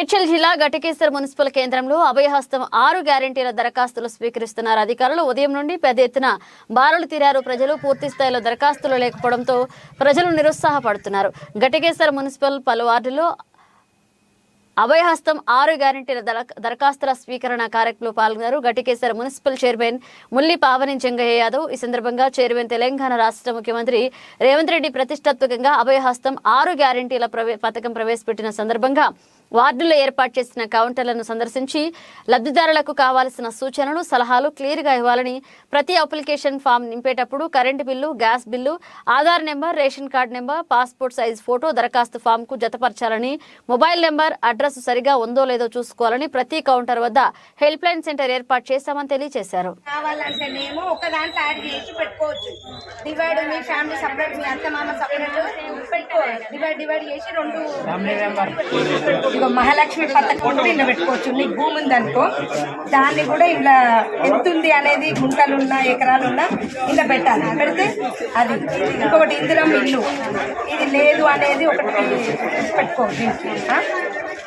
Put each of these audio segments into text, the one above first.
మేడ్చల్ జిల్లా ఘటకేశ్వర మున్సిపల్ కేంద్రంలో అభయహస్తం ఆరు గ్యారెంటీల దరఖాస్తులు స్వీకరిస్తున్నారు. అధికారులు ఉదయం నుండి పెద్ద ఎత్తున బారులు తీరారు. ప్రజలు పూర్తి స్థాయిలో దరఖాస్తులు లేకపోవడంతో ప్రజలు నిరుత్సాహపడుతున్నారు. ఘటకేశ్వర మున్సిపల్ పలు వార్డులో అభయహస్తం ఆరు గ్యారంటీల దర- దరఖాస్తుల స్వీకరణ కార్యక్రమంలో పాల్గొన్నారు. గటికేశ్వర మున్సిపల్ చైర్మన్ ముల్లి పావని జంగయ్య యాదవ్ ఈ సందర్భంగా చైర్మన్ తెలంగాణ రాష్ట్ర ముఖ్యమంత్రి రేవంత్ రెడ్డి ప్రతిష్టాత్మకంగా అభయహస్తం ఆరు గ్యారెంటీల ప్రవే పథకం ప్రవేశపెట్టిన సందర్భంగా వార్డులో ఏర్పాటు చేసిన కౌంటర్లను సందర్శించి లబ్ధిదారులకు కావాల్సిన సూచనలు సలహాలు క్లియర్గా ఇవ్వాలని ప్రతి application form నింపేటప్పుడు current bill gas bill Aadhaar number ration card number passport size photo దరఖాస్తు ఫామ్కు జతపరచాలని మొబైల్ నెంబర్ అడ్రస్ సరిగా ఉందో లేదో చూసుకోవాలని ప్రతి కౌంటర్ వద్ద హెల్ప్ లైన్ సెంటర్ ఏర్పాటు చేశామని తెలియజేశారు డివైడ్ డివైడ్ చేసి రెండు ఇదిగో మహాలక్ష్మి పథకం కూడా ఇలా పెట్టుకోవచ్చు. నీకు భూమి ఉందనుకో దాన్ని కూడా ఇలా ఎంత ఉంది అనేది గుంటలున్నా ఎకరాలున్నా ఇలా పెట్టాలి. పెడితే అది. ఇంకొకటి ఇందిరం ఇల్లు ఇది లేదు అనేది ఒకటి పెట్టుకో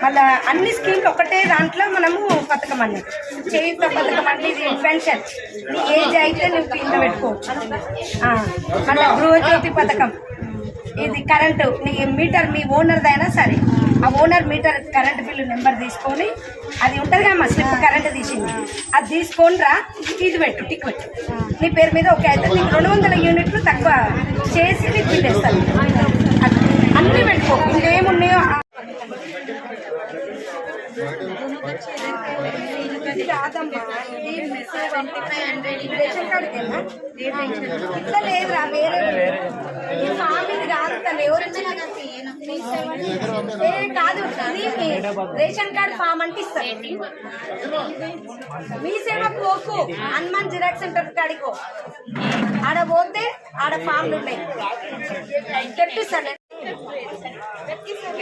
మళ్ళా అన్ని స్కీమ్లు ఒకటే దాంట్లో మనము పథకం అన్నది చేయుత పథకం అంటే ఇది పెన్షన్. నీ ఏజ్ అయితే నువ్వు ఇంట్లో పెట్టుకోవచ్చు. మళ్ళీ గృహజ్యోతి పథకం. ఇది కరెంటు. నీ మీటర్ మీ ఓనర్దైనా సరే. ఆ owner meter current bill number తీసుకొని అది ఉంటుంది కదా స్లిప్ కరెంట్ తీసింది. అది తీసుకొని రా ఇది పెట్టు టిక్ పెట్టు. నీ పేరు మీద ఓకే అయితే నీకు రెండు వందల యూనిట్లు తక్కువ చేసి నీకు బిల్ వేస్తాను. అన్నీ పెట్టుకో. ఇంకేమున్నాయో? ఇట్లా లేదురా, వేరే ఇది కాదు తను. ఎవరు ఇచ్చినా ఏ కాదు రేషన్ కార్డ్ ఫామ్ అంటే ఇస్తారు. మీ సేవ పోకు. హనుమాన్ జిరాక్స్ సెంటర్ కాడికో. ఆడ పోతే ఆడ ఫామ్లు ఉన్నాయి. తెప్పిస్తాను తెప్పిస్తాను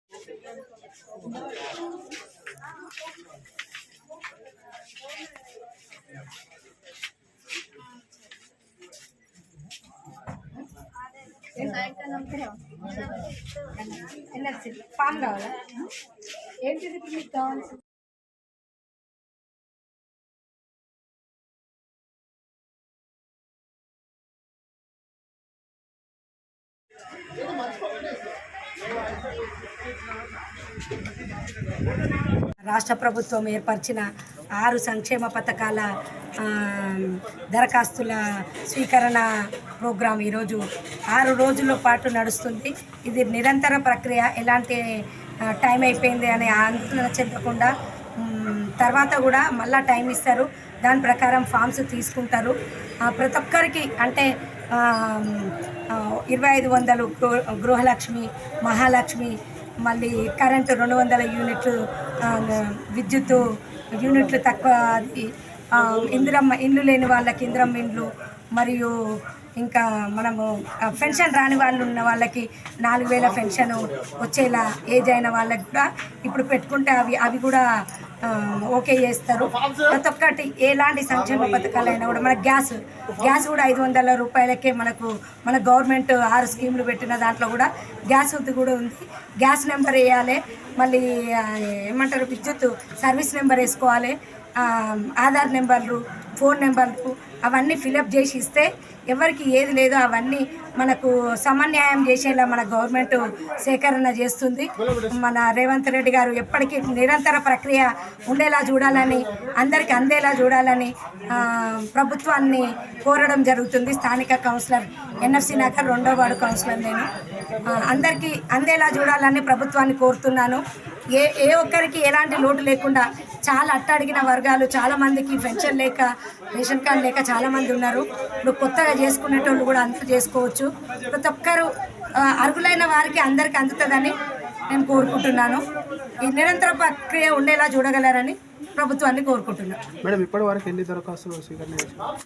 ఇవ్వాల్సిందే ఫామ్ కావాలా ఏంటిది ఇప్పుడు మీకు మర్చిపోకండి రాష్ట్ర ప్రభుత్వం ఏర్పరిచిన ఆరు సంక్షేమ పథకాల దరఖాస్తుల స్వీకరణ ప్రోగ్రాం ఈరోజు ఆరు రోజుల పాటు నడుస్తుంది. ఇది నిరంతర ప్రక్రియ. ఎలాంటి టైం అయిపోయింది అనే ఆందోళన చెందకుండా తర్వాత కూడా మళ్ళా టైం ఇస్తారు. దాని ప్రకారం ఫామ్స్ తీసుకుంటారు. ప్రతి ఒక్కరికి అంటే ఇరవై ఐదు వందలు గృహ గృహలక్ష్మి మహాలక్ష్మి మళ్ళీ కరెంటు రెండు వందల యూనిట్లు విద్యుత్ యూనిట్లు తక్కువ ఇందిరమ్మ ఇండ్లు లేని వాళ్ళకి ఇందిరమ్మ ఇండ్లు మరియు ఇంకా మనము పెన్షన్ రాని వాళ్ళు ఉన్న వాళ్ళకి నాలుగు వేల పెన్షన్ వచ్చేలా ఏజ్ అయిన వాళ్ళకి కూడా ఇప్పుడు పెట్టుకుంటే అవి అవి కూడా ఓకే చేస్తారు. ప్రతి ఒక్కటి ఎలాంటి సంక్షేమ పథకాలైనా కూడా మన గ్యాస్ గ్యాస్ కూడా ఐదు వందల రూపాయలకే మనకు మన గవర్నమెంట్ ఆరు స్కీములు పెట్టిన దాంట్లో కూడా గ్యాస్ ఉంది కూడా ఉంది. గ్యాస్ నెంబర్ వేయాలి మళ్ళీ ఏమంటారు విద్యుత్ సర్వీస్ నెంబర్ వేసుకోవాలి. ఆధార్ నెంబర్లు ఫోన్ నెంబర్లు అవన్నీ ఫిలప్ చేసి ఇస్తే ఎవరికి ఏది లేదో అవన్నీ మనకు సమన్యాయం చేసేలా మన గవర్నమెంట్ సేకరణ చేస్తుంది. మన రేవంత్ రెడ్డి గారు ఎప్పటికీ నిరంతర ప్రక్రియ ఉండేలా చూడాలని అందరికీ అందేలా చూడాలని ప్రభుత్వాన్ని కోరడం జరుగుతుంది. స్థానిక కౌన్సిలర్ ఎన్ఎఫ్సి నగర్ రెండో వార్డు కౌన్సిలర్ నేను. అందరికీ అందేలా చూడాలని ప్రభుత్వాన్ని కోరుతున్నాను. ఏ ఏ ఒక్కరికి ఎలాంటి లోటు లేకుండా చాలా అట్టడిగిన వర్గాలు చాలా మందికి పెన్షన్ లేక రేషన్ కార్డు లేక చాలా మంది ఉన్నారు. ఇప్పుడు కొత్తగా చేసుకునేటోళ్ళు కూడా అందరూ చేసుకోవచ్చు. ప్రతి ఒక్కరు అర్హులైన వారికి అందరికి అందుతుందని నేను కోరుకుంటున్నాను. ఈ నిరంతర ప్రక్రియ ఉండేలా చూడగలరని ప్రభుత్వాన్ని కోరుకుంటున్నాను. మేడం ఇప్పటి వరకు ఎన్ని దరఖాస్తులు